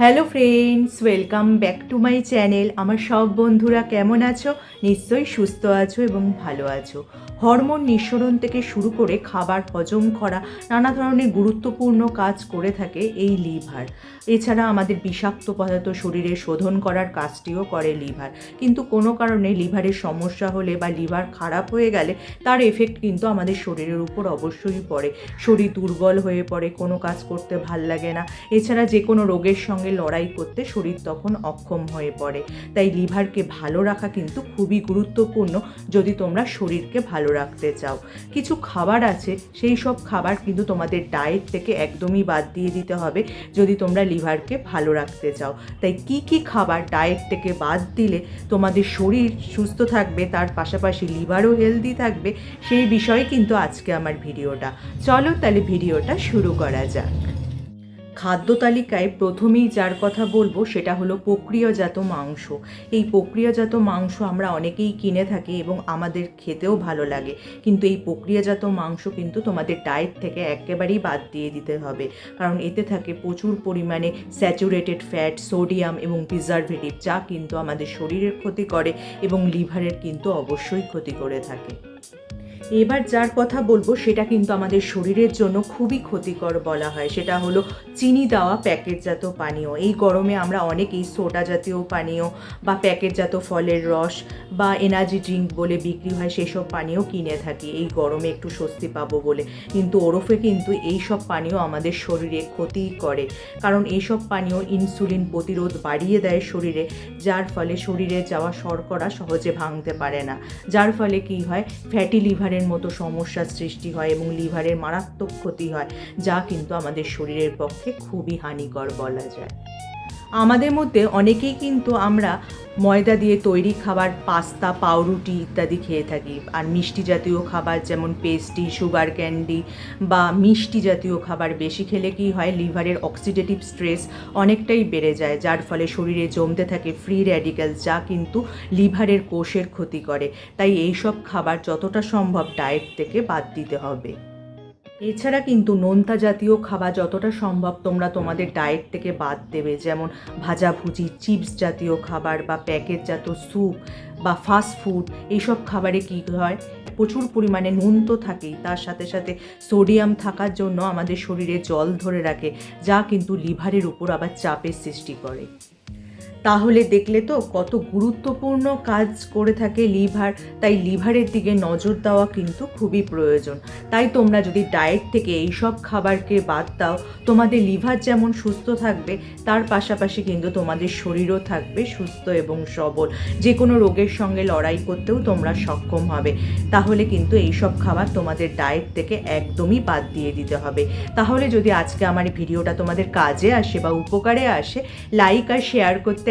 Hello friends welcome back to my channel আমার সব বন্ধুরা কেমন আছো? নিশ্চয়ই সুস্থ আছো এবং ভালো আছো। হরমোন নিঃসরণ থেকে শুরু করে খাবার হজম করা নানা ধরনের গুরুত্বপূর্ণ কাজ করে থাকে এই লিভার। এছাড়া আমাদের বিষাক্ত পদার্থ শরীরে শোধন করার কাজটিও করে লিভার। কিন্তু কোনো কারণে লিভারের সমস্যা হলে বা লিভার খারাপ হয়ে গেলে তার এফেক্ট কিন্তু আমাদের শরীরের উপর অবশ্যই পড়ে। শরীর দুর্বল হয়ে পড়ে, কোনো কাজ করতে ভালো লাগে না। এছাড়া যে কোনো রোগের সঙ্গে লড়াই করতে শরীর তখন অক্ষম হয়ে পড়ে। তাই লিভারকে ভালো রাখা কিন্তু খুবই গুরুত্বপূর্ণ যদি তোমরা শরীরকে ভালো রাখতে চাও। কিছু খাবার আছে, সেই সব খাবার কিন্তু তোমাদের ডায়েট থেকে একদমই বাদ দিয়ে দিতে হবে যদি তোমরা লিভারকে ভালো রাখতে চাও। তাই কি কি খাবার ডায়েট থেকে বাদ দিলে তোমাদের শরীর সুস্থ থাকবে, তার পাশাপাশি লিভারও হেলদি থাকবে, সেই বিষয়ে কিন্তু আজকে আমার ভিডিওটা। চলো তাহলে ভিডিওটা শুরু করা যাক। খাদ্য তালিকায় প্রথমেই যার কথা বলব সেটা হলো প্রক্রিয়াজাত মাংস। এই প্রক্রিয়াজাত মাংস আমরা অনেকেই কিনে থাকি এবং আমাদের খেতেও ভালো লাগে। কিন্তু এই প্রক্রিয়াজাত মাংস কিন্তু তোমাদের ডায়েট থেকে একেবারেই বাদ দিয়ে দিতে হবে। কারণ এতে থাকে প্রচুর পরিমাণে স্যাচুরেটেড ফ্যাট সোডিয়াম এবং প্রিজারভেটিভ যা কিন্তু আমাদের শরীরের ক্ষতি করে এবং লিভারের কিন্তু অবশ্যই ক্ষতি করে থাকে। এবার যার কথা বলব সেটা কিন্তু আমাদের শরীরের জন্য খুবই ক্ষতিকর বলা হয়। সেটা হলো চিনি দেওয়া প্যাকেটজাত পানীয়। এই গরমে আমরা অনেকেই সোডা জাতীয় পানীয় বা প্যাকেটজাত ফলের রস বা এনার্জি ড্রিঙ্ক বলে বিক্রি হয় সেসব পানীয় কিনে থাকি। এই গরমে একটু স্বস্তি পাবো বলে। কিন্তু ওরফে কিন্তু এই সব পানীয় আমাদের শরীরে ক্ষতি করে। কারণ এইসব পানীয় ইনসুলিন প্রতিরোধ বাড়িয়ে দেয় শরীরে, যার ফলে শরীরে যাওয়া শর্করা সহজে ভাঙতে পারে না। যার ফলে কি হয়? ফ্যাটি লিভারের মতো সমস্যার সৃষ্টি হয় এবং লিভারের মারাত্মক ক্ষতি হয়, যা কিন্তু আমাদের শরীরের পক্ষে খুবই হানিকর বলা যায়। আমাদের মধ্যে অনেকেই কিন্তু আমরা ময়দা দিয়ে তৈরি খাবার, পাস্তা, পাউরুটি ইত্যাদি খেয়ে থাকি। আর মিষ্টি জাতীয় খাবার যেমন পেস্টি, সুগার ক্যান্ডি বা মিষ্টি জাতীয় খাবার বেশি খেলে কি হয়? লিভারের অক্সিডেটিভ স্ট্রেস অনেকটাই বেড়ে যায়, যার ফলে শরীরে জমতে থাকে ফ্রি র্যাডিক্যাল যা কিন্তু লিভারের কোষের ক্ষতি করে। তাই এইসব খাবার যতটা সম্ভব ডায়েট থেকে বাদ দিতে হবে। এছাড়া কিন্তু নোনতা জাতীয় খাবার যতটা সম্ভব তোমরা তোমাদের ডায়েট থেকে বাদ দেবে। যেমন ভাজাভুজি চিপস জাতীয় খাবার বা প্যাকেটজাত স্যুপ বা ফাস্ট ফুড এইসব খাবারে কী হয়? প্রচুর পরিমাণে নুন তো থাকেই। তার সাথে সাথে সোডিয়াম থাকার জন্য আমাদের শরীরে জল ধরে রাখে, যা কিন্তু লিভারের উপর আবার চাপের সৃষ্টি করে। তাহলে দেখলে তো কত গুরুত্বপূর্ণ কাজ করে থাকে লিভার। তাই লিভারের দিকে নজর দেওয়া কিন্তু খুবই প্রয়োজন। তাই তোমরা যদি ডায়েট থেকে এই সব খাবারকে বাদ দাও, তোমাদের লিভার যেমন সুস্থ থাকবে, তার পাশাপাশি কিন্তু তোমাদের শরীরও থাকবে সুস্থ এবং সবল। যে কোনো রোগের সঙ্গে লড়াই করতেও তোমরা সক্ষম হবে। তাহলে কিন্তু এই সব খাবার তোমাদের ডায়েট থেকে একদমই বাদ দিয়ে দিতে হবে। তাহলে যদি আজকে আমার ভিডিওটা তোমাদের কাজে আসে বা উপকারে আসে, লাইক আর শেয়ার করতে